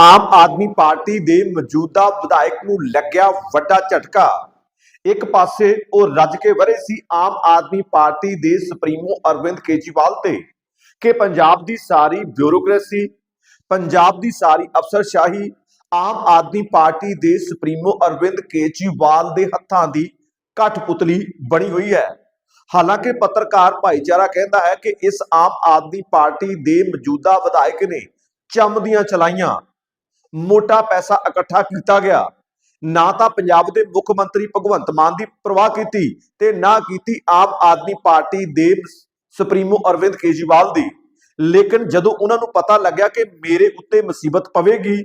ਆਮ Aadmi party ਦੇ ਮੌਜੂਦਾ ਵਿਧਾਇਕ ਨੂੰ ਲੱਗਿਆ ਵੱਡਾ ਝਟਕਾ। ਇੱਕ ਪਾਸੇ ਉਹ ਰੱਜ ਕੇ ਵਰੇ ਸੀ ਆਮ ਆਦਮੀ ਪਾਰਟੀ ਦੇ ਸੁਪਰੀਮੋ ਅਰਵਿੰਦ ਕੇਜਰੀਵਾਲ ਤੇ ਕਿ ਪੰਜਾਬ ਦੀ ਸਾਰੀ ਬਿਊਰੋਕ੍ਰੇਸੀ, ਪੰਜਾਬ ਦੀ ਸਾਰੀ ਅਫਸਰਸ਼ਾਹੀ ਆਮ ਆਦਮੀ ਪਾਰਟੀ ਦੇ ਸੁਪਰੀਮੋ ਅਰਵਿੰਦ ਕੇਜਰੀਵਾਲ ਦੇ ਹੱਥਾਂ ਦੀ ਕਠਪੁਤਲੀ ਬਣੀ ਹੋਈ ਹੈ। ਹਾਲਾਂਕਿ ਪੱਤਰਕਾਰ ਭਾਈਚਾਰਾ ਕਹਿੰਦਾ ਹੈ ਕਿ ਇਸ ਆਮ ਆਦਮੀ ਪਾਰਟੀ ਦੇ ਮੌਜੂਦਾ ਵਿਧਾਇਕ ਨੇ ਚੰਮਦੀਆਂ ਚਲਾਈਆਂ ਮੋਟਾ ਪੈਸਾ ਇਕੱਠਾ ਕੀਤਾ ਗਿਆ। ਨਾ ਤਾਂ ਪੰਜਾਬ ਦੇ ਮੁੱਖ ਮੰਤਰੀ ਭਗਵੰਤ ਮਾਨ ਦੀ ਪ੍ਰਵਾਹ ਕੀਤੀ ਤੇ ਨਾ ਕੀਤੀ ਆਮ ਆਦਮੀ ਪਾਰਟੀ ਦੇ ਸੁਪਰੀਮੋ ਅਰਵਿੰਦ ਕੇਜਰੀਵਾਲ ਦੀ। ਲੇਕਿਨ ਜਦੋਂ ਉਹਨਾਂ ਨੂੰ ਪਤਾ ਲੱਗਿਆ ਕਿ ਮੇਰੇ ਉੱਤੇ ਮੁਸੀਬਤ ਪਵੇਗੀ,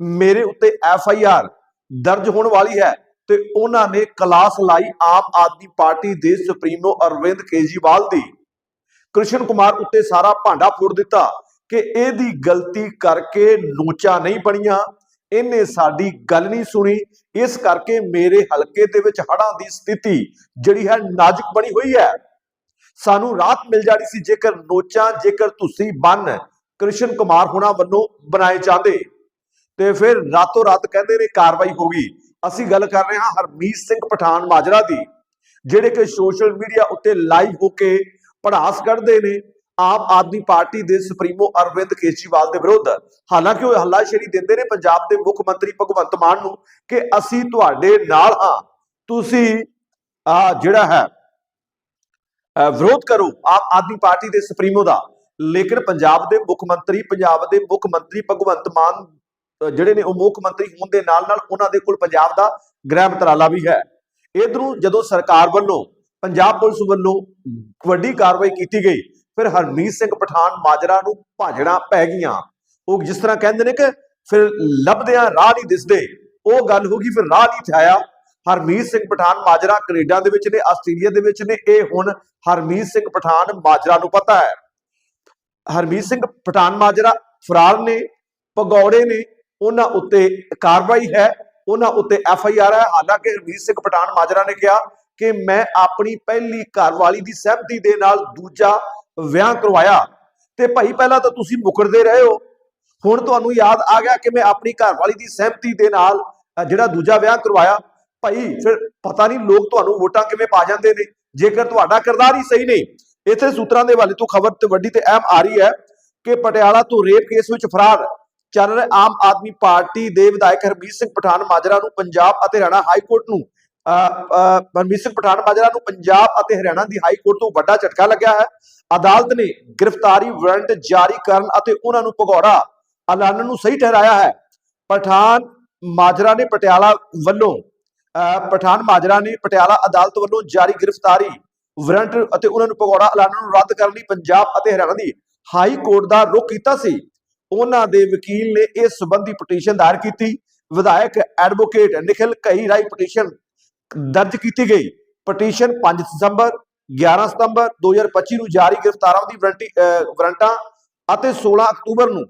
ਮੇਰੇ ਉੱਤੇ ਐਫ ਆਈ ਆਰ ਦਰਜ ਹੋਣ ਵਾਲੀ ਹੈ ਤੇ ਉਹਨਾਂ ਨੇ ਕਲਾਸ ਲਾਈ ਆਮ ਆਦਮੀ ਪਾਰਟੀ ਦੇ ਸੁਪਰੀਮੋ ਅਰਵਿੰਦ ਕੇਜਰੀਵਾਲ ਦੀ। ਕ੍ਰਿਸ਼ਨ ਕੁਮਾਰ ਉੱਤੇ ਸਾਰਾ ਭਾਂਡਾ ਫੋੜ ਦਿੱਤਾ। ਕਿ ਇਹਦੀ ਗਲਤੀ ਕਰਕੇ ਨੋਚਾ ਨਹੀਂ ਬਣੀਆਂ, ਇਹਨੇ ਸਾਡੀ ਗੱਲ ਨਹੀਂ ਸੁਣੀ। ਇਸ ਕਰਕੇ ਮੇਰੇ ਹਲਕੇ ਦੇ ਵਿੱਚ ਹੜਾਂ ਦੀ ਸਥਿਤੀ ਜਿਹੜੀ ਹੈ ਨਾਜ਼ੁਕ ਬਣੀ ਹੋਈ ਹੈ। ਸਾਨੂੰ ਰਾਹਤ ਮਿਲ ਜਾਣੀ ਸੀ, ਜੇਕਰ ਨੋਚਾਂ, ਜੇਕਰ ਤੁਸੀਂ ਬੰਨ ਕ੍ਰਿਸ਼ਨ ਕੁਮਾਰ ਹੋਣਾ ਵੱਲੋਂ ਬਣਾਏ ਜਾਂਦੇ। ਤੇ ਫਿਰ ਰਾਤੋਂ ਰਾਤ ਕਹਿੰਦੇ ਨੇ ਕਾਰਵਾਈ ਹੋ ਗਈ। ਅਸੀਂ ਗੱਲ ਕਰ ਰਹੇ ਹਾਂ ਹਰਮੀਤ ਸਿੰਘ ਪਠਾਨ ਮਾਜਰਾ ਦੀ, ਜਿਹੜੇ ਕਿ ਸੋਸ਼ਲ ਮੀਡੀਆ ਉੱਤੇ ਲਾਈਵ ਹੋ ਕੇ ਪੜਾਸ ਕੱਢਦੇ ਨੇ। ਆਮ ਆਦਮੀ ਪਾਰਟੀ ਦੇ ਸੁਪਰੀਮੋ ਅਰਵਿੰਦ ਕੇਜਰੀਵਾਲ ਦੇ ਵਿਰੁੱਧ। ਹਾਲਾਂਕਿ ਉਹ ਹੱਲਾਸ਼ੇਰੀ ਦਿੰਦੇ ਨੇ ਪੰਜਾਬ ਦੇ ਮੁੱਖ ਮੰਤਰੀ ਭਗਵੰਤ ਮਾਨ ਨੂੰ ਕਿ ਅਸੀਂ ਤੁਹਾਡੇ ਨਾਲ ਹਾਂ। ਤੁਸੀਂ, ਆ, ਜਿਹੜਾ ਹੈ ਵਿਰੋਧ ਕਰੋ ਆਮ ਆਦਮੀ ਪਾਰਟੀ ਦੇ ਸੁਪਰੀਮੋ ਦਾ। ਲੇਕਿਨ ਪੰਜਾਬ ਦੇ ਮੁੱਖ ਮੰਤਰੀ, ਪੰਜਾਬ ਦੇ ਮੁੱਖ ਮੰਤਰੀ ਭਗਵੰਤ ਮਾਨ ਜਿਹੜੇ ਨੇ ਉਹ ਮੁੱਖ ਮੰਤਰੀ ਹੋਣ ਦੇ ਨਾਲ ਨਾਲ ਉਹਨਾਂ ਦੇ ਕੋਲ ਪੰਜਾਬ ਦਾ ਗ੍ਰਹਿ ਮੰਤਰਾਲਾ ਵੀ ਹੈ। ਇਧਰੋਂ ਜਦੋਂ ਸਰਕਾਰ ਵੱਲੋਂ, ਪੰਜਾਬ ਪੁਲਿਸ ਵੱਲੋਂ ਵੱਡੀ ਕਾਰਵਾਈ ਕੀਤੀ ਗਈ ਫਿਰ ਹਰਮੀਤ ਸਿੰਘ ਪਠਾਨ ਮਾਜਰਾ ਨੂੰ ਭਾਜਣਾ ਪੈ ਗਈਆਂ। ਉਹ ਜਿਸ ਤਰ੍ਹਾਂ ਕਹਿੰਦੇ ਨੇ ਕਿ ਫਿਰ ਲੱਭਦਿਆਂ ਰਾਹ ਨਹੀਂ ਦਿਸਦੇ। ਉਹ ਗੱਲ ਹੋ ਗਈ, ਫਿਰ ਰਾਹ ਨਹੀਂ ਥਾਇਆ ਹਰਮੀਤ ਸਿੰਘ ਪਠਾਨ ਮਾਜਰਾ ਕੈਨੇਡਾ ਦੇ ਵਿੱਚ ਨੇ, ਆਸਟ੍ਰੇਲੀਆ ਦੇ ਵਿੱਚ ਨੇ। ਇਹ ਹੁਣ ਹਰਮੀਤ ਸਿੰਘ ਪਠਾਨ ਮਾਜਰਾ ਨੂੰ ਪਤਾ ਹੈ। ਹਰਮੀਤ ਸਿੰਘ ਪਠਾਨ ਮਾਜਰਾ ਫਰਾਰ ਨੇ ਪਗੌੜੇ ਨੇ, ਉਹਨਾਂ ਉੱਤੇ ਕਾਰਵਾਈ ਹੈ, ਉਹਨਾਂ ਉੱਤੇ ਐਫ ਆਈ ਆਰ ਹੈ। ਹਾਲਾਂਕਿ ਹਰਮੀਤ ਸਿੰਘ ਪਠਾਨ ਮਾਜਰਾ ਨੇ ਕਿਹਾ ਕਿ ਮੈਂ ਆਪਣੀ ਪਹਿਲੀ ਘਰਵਾਲੀ ਦੀ ਸਹਿਮਤੀ ਦੇ ਨਾਲ ਦੂਜਾ ਵਿਆਹ ਕਰਵਾਇਆ। ਤੇ ਭਾਈ ਪਹਿਲਾਂ ਤਾਂ ਤੁਸੀਂ ਮੁਕਰਦੇ ਰਹੇ ਹੋ। ਹੁਣ ਤੁਹਾਨੂੰ ਯਾਦ ਆ ਗਿਆ ਕਿ ਮੈਂ ਆਪਣੀ ਘਰਵਾਲੀ ਦੀ ਸਹਿਮਤੀ ਦੇ ਨਾਲ ਜਿਹੜਾ ਦੂਜਾ ਵਿਆਹ ਕਰਵਾਇਆ। ਭਾਈ ਫਿਰ ਪਤਾ ਨਹੀਂ ਲੋਕ ਤੁਹਾਨੂੰ ਵੋਟਾਂ ਕਿਵੇਂ ਪਾ ਜਾਂਦੇ ਨੇ। ਜੇਕਰ ਤੁਹਾਡਾ ਕਿਰਦਾਰ ਹੀ ਸਹੀ ਨਹੀਂ ਇੱਥੇ ਸੂਤਰਾਂ ਦੇ ਹਵਾਲੇ ਤੋਂ ਖਬਰ ਤੇ ਵੱਡੀ ਤੇ ਅਹਿਮ ਆ ਰਹੀ ਹੈ ਕਿ ਪਟਿਆਲਾ ਤੋਂ ਰੇਪ ਕੇਸ ਵਿੱਚ ਫਰਾਰ ਚੱਲ ਰਹੇ ਆਮ ਆਦਮੀ ਪਾਰਟੀ ਦੇ ਵਿਧਾਇਕ ਹਰਮੀਤ ਸਿੰਘ ਪਠਾਨ ਮਾਜਰਾ ਨੂੰ ਪੰਜਾਬ ਅਤੇ ਹਰਿਆਣਾ ਹਾਈ ਕੋਰਟ ਨੂੰ ਅ, ਅ, ਹਰਮੀਤ ਸਿੰਘ ਪਠਾਨ ਮਾਜਰਾ ਨੂੰ ਪੰਜਾਬ ਅਤੇ ਹਰਿਆਣਾ ਦੀ ਹਾਈ ਕੋਰਟ ਤੋਂ ਵੱਡਾ ਝਟਕਾ ਲੱਗਿਆ ਹੈ। ਅਦਾਲਤ ਨੇ ਗ੍ਰਿਫਤਾਰੀ ਵਾਰੰਟ ਜਾਰੀ ਕਰਨ ਅਤੇ ਉਹਨਾਂ ਨੂੰ ਭਗੌੜਾ ਐਲਾਨਣ ਨੂੰ ਸਹੀ ਠਹਿਰਾਇਆ ਹੈ। ਪਠਾਨ ਮਾਜਰਾ ਨੇ ਪਟਿਆਲਾ ਵੱਲੋਂ ਪਠਾਨ ਮਾਜਰਾ ਨੇ ਪਟਿਆਲਾ ਅਦਾਲਤ ਵੱਲੋਂ ਜਾਰੀ ਗ੍ਰਿਫਤਾਰੀ ਵਾਰੰਟ ਅਤੇ ਉਹਨਾਂ ਨੂੰ ਭਗੌੜਾ ਐਲਾਨਣ ਨੂੰ ਰੱਦ ਕਰਨ ਲਈ ਪੰਜਾਬ ਅਤੇ ਹਰਿਆਣਾ ਦੀ ਹਾਈ ਕੋਰਟ ਦਾ ਰੁਖ ਕੀਤਾ ਸੀ। ਉਹਨਾਂ ਦੇ ਵਕੀਲ ਨੇ ਇਸ ਸੰਬੰਧੀ ਪਟੀਸ਼ਨ ਦਾਇਰ ਕੀਤੀ। ਵਿਧਾਇਕ ਐਡਵੋਕੇਟ ਨਿਖਿਲ ਕਹੀ ਰਾਈ ਪਟੀਸ਼ਨ ਦਰਜ ਕੀਤੀ ਗਈ। ਪਟੀਸ਼ਨ 5 ਦਸੰਬਰ 11 ਸਤੰਬਰ 2025 ਨੂੰ ਜਾਰੀ ਗ੍ਰਿਫਤਾਰਾਂ ਦੀ ਵਾਰੰਟੀ ਅਹ, ਵਾਰੰਟਾਂ ਅਤੇ 16 ਅਕਤੂਬਰ ਨੂੰ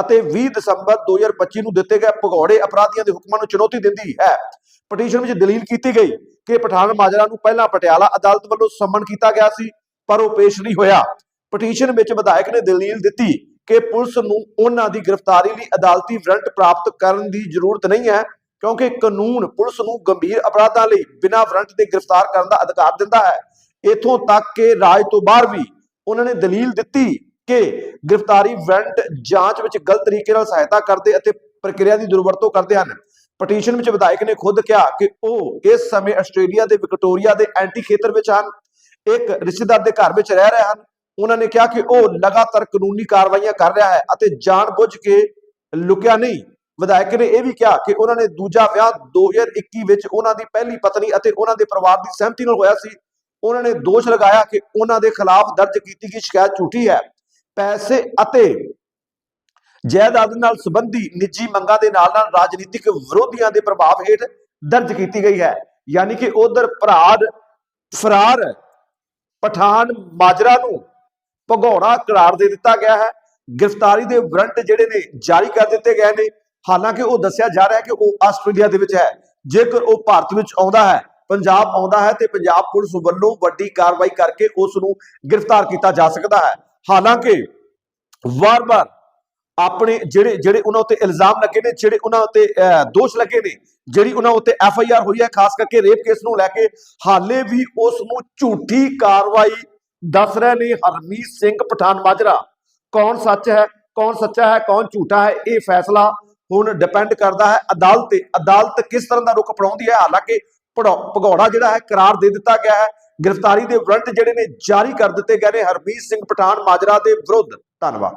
ਅਤੇ 20 ਦਸੰਬਰ 2025 ਨੂੰ ਦਿੱਤੇ ਗਏ ਭਗੌੜੇ ਅਪਰਾਧੀਆਂ ਦੇ ਹੁਕਮਾਂ ਨੂੰ ਚੁਣੌਤੀ ਦਿੰਦੀ ਹੈ। ਪਟੀਸ਼ਨ ਵਿੱਚ ਦਲੀਲ ਕੀਤੀ ਗਈ ਕਿ ਪਠਾਨ ਮਾਜਰਾ ਨੂੰ ਪਹਿਲਾਂ ਪਟਿਆਲਾ ਅਦਾਲਤ ਵੱਲੋਂ ਸੰਮਨ ਕੀਤਾ ਗਿਆ ਸੀ ਪਰ ਉਹ ਪੇਸ਼ ਨਹੀਂ ਹੋਇਆ। ਪਟੀਸ਼ਨ ਵਿੱਚ ਵਿਧਾਇਕ ਨੇ ਦਲੀਲ ਦਿੱਤੀ ਕਿ ਪੁਲਿਸ ਨੂੰ ਉਹਨਾਂ ਦੀ ਗ੍ਰਿਫਤਾਰੀ ਲਈ ਅਦਾਲਤੀ ਵਾਰੰਟ ਪ੍ਰਾਪਤ ਕਰਨ ਦੀ ਜ਼ਰੂਰਤ ਨਹੀਂ ਹੈ ਕਿਉਂਕਿ ਕਾਨੂੰਨ ਪੁਲਿਸ ਨੂੰ ਗੰਭੀਰ ਅਪਰਾਧਾਂ ਲਈ ਬਿਨਾਂ ਵਾਰੰਟ ਦੇ ਗ੍ਰਿਫਤਾਰ ਕਰਨ ਦਾ ਅਧਿਕਾਰ ਦਿੰਦਾ ਹੈ। ਇਥੋਂ ਤੱਕ ਕਿ ਰਾਜ ਤੋਂ ਬਾਹਰ ਵੀ ਉਹਨਾਂ ਨੇ ਦਲੀਲ ਦਿੱਤੀ ਕਿ ਗ੍ਰਿਫਤਾਰੀ ਵਾਰੰਟ ਜਾਂਚ ਵਿੱਚ ਗਲਤ ਤਰੀਕੇ ਨਾਲ ਸਹਾਇਤਾ ਕਰਦੇ ਅਤੇ ਪ੍ਰਕਿਰਿਆ ਦੀ ਦੁਰਵਰਤੋਂ ਕਰਦੇ ਹਨ। ਪਟੀਸ਼ਨ ਵਿੱਚ ਵਿਧਾਇਕ ਨੇ ਖੁਦ ਕਿਹਾ ਕਿ ਉਹ ਇਸ ਸਮੇਂ ਆਸਟ੍ਰੇਲੀਆ ਦੇ ਵਿਕਟੋਰੀਆ ਦੇ ਐਂਟੀ ਖੇਤਰ ਵਿੱਚ ਹਨ। ਇੱਕ ਰਿਸ਼ਤੇਦਾਰ ਦੇ ਘਰ ਵਿੱਚ ਰਹਿ ਰਹੇ ਹਨ। ਉਹਨਾਂ ਨੇ ਕਿਹਾ ਕਿ ਉਹ ਲਗਾਤਾਰ ਕਾਨੂੰਨੀ ਕਾਰਵਾਈਆਂ ਕਰ ਰਿਹਾ ਹੈ ਅਤੇ ਜਾਣਬੁੱਝ ਕੇ ਲੁਕਿਆ ਨਹੀਂ। ਵਿਧਾਇਕ ਨੇ ਇਹ ਵੀ ਕਿਹਾ ਕਿ ਉਹਨਾਂ ਨੇ ਦੂਜਾ ਵਿਆਹ 2021 ਵਿੱਚ ਉਹਨਾਂ ਦੀ ਪਹਿਲੀ ਪਤਨੀ ਅਤੇ ਉਹਨਾਂ ਦੇ ਪਰਿਵਾਰ ਦੀ ਸਹਿਮਤੀ ਨਾਲ ਹੋਇਆ ਸੀ। ਉਹਨਾਂ ਨੇ ਦੋਸ਼ ਲਗਾਇਆ ਕਿ ਉਹਨਾਂ ਦੇ ਖਿਲਾਫ ਦਰਜ ਕੀਤੀ ਗਈ ਸ਼ਿਕਾਇਤ ਝੂਠੀ ਹੈ। ਪੈਸੇ ਅਤੇ ਜਾਇਦਾਦ ਨਾਲ ਸੰਬੰਧੀ ਨਿੱਜੀ ਮੰਗਾਂ ਦੇ ਨਾਲ ਨਾਲ ਰਾਜਨੀਤਿਕ ਵਿਰੋਧੀਆਂ ਦੇ ਪ੍ਰਭਾਵ ਹੇਠ ਦਰਜ ਕੀਤੀ ਗਈ ਹੈ। ਯਾਨੀ ਕਿ ਉਧਰ ਭਰਾੜ, ਫਰਾਰ, ਪਠਾਨ ਮਾਜਰਾ ਨੂੰ ਭਗੌੜਾ ਕਰਾਰ ਦੇ ਦਿੱਤਾ ਗਿਆ ਹੈ। ਗ੍ਰਿਫਤਾਰੀ ਦੇ ਵਾਰੰਟ ਜਿਹੜੇ ਨੇ ਜਾਰੀ ਕਰ ਦਿੱਤੇ ਗਏ ਨੇ। ਹਾਲਾਂਕਿ ਉਹ ਦੱਸਿਆ ਜਾ ਰਿਹਾ ਹੈ ਕਿ ਉਹ ਆਸਟ੍ਰੇਲੀਆ ਦੇ ਵਿੱਚ ਹੈ। ਜੇਕਰ ਉਹ ਭਾਰਤ ਵਿੱਚ ਆਉਂਦਾ ਹੈ ਪੰਜਾਬ ਆਉਂਦਾ ਹੈ ਤੇ ਪੰਜਾਬ ਪੁਲਿਸ ਵੱਲੋਂ ਵੱਡੀ ਕਾਰਵਾਈ ਕਰਕੇ ਉਸ ਨੂੰ ਗ੍ਰਿਫਤਾਰ ਕੀਤਾ ਜਾ ਸਕਦਾ ਹੈ। ਹਾਲਾਂਕਿ ਵਾਰ-ਵਾਰ ਆਪਣੇ ਜਿਹੜੇ ਜਿਹੜੇ ਉਹਨਾਂ ਉੱਤੇ ਇਲਜ਼ਾਮ ਲੱਗੇ ਨੇ ਜਿਹੜੇ ਉਹਨਾਂ ਉੱਤੇ ਅਹ, ਦੋਸ਼ ਲੱਗੇ ਨੇ ਜਿਹੜੀ ਉਹਨਾਂ ਉੱਤੇ ਐਫ ਆਈ ਆਰ ਹੋਈ ਹੈ ਖਾਸ ਕਰਕੇ ਰੇਪ ਕੇਸ ਨੂੰ ਲੈ ਕੇ ਹਾਲੇ ਵੀ ਉਸ ਨੂੰ ਝੂਠੀ ਕਾਰਵਾਈ ਦੱਸ ਰਹੇ ਨੇ ਹਰਮੀਤ ਸਿੰਘ ਪਠਾਨ ਮਾਜਰਾ। ਕੌਣ ਸੱਚ ਹੈ ਕੌਣ ਸੱਚਾ ਹੈ ਕੌਣ ਝੂਠਾ ਹੈ ਇਹ ਫੈਸਲਾ ਹੁਣ ਡਿਪੈਂਡ ਕਰਦਾ ਹੈ ਅਦਾਲਤ ਤੇ। ਅਦਾਲਤ ਕਿਸ ਤਰ੍ਹਾਂ ਦਾ ਰੁਖ ਅਪਣਾਉਂਦੀ ਹੈ? ਹਾਲਾਂਕਿ ਭਗੌੜਾ ਜਿਹੜਾ ਹੈ, ਕਰਾਰ ਦੇ ਦਿੱਤਾ ਗਿਆ ਹੈ। ਗ੍ਰਿਫਤਾਰੀ ਦੇ ਵਾਰੰਟ ਜਿਹੜੇ ਨੇ ਜਾਰੀ ਕਰ ਦਿੱਤੇ ਗਏ ਨੇ। ਹਰਮੀਤ ਸਿੰਘ ਪਠਾਨ ਮਾਜਰਾ ਦੇ ਵਿਰੁੱਧ। ਧੰਨਵਾਦ।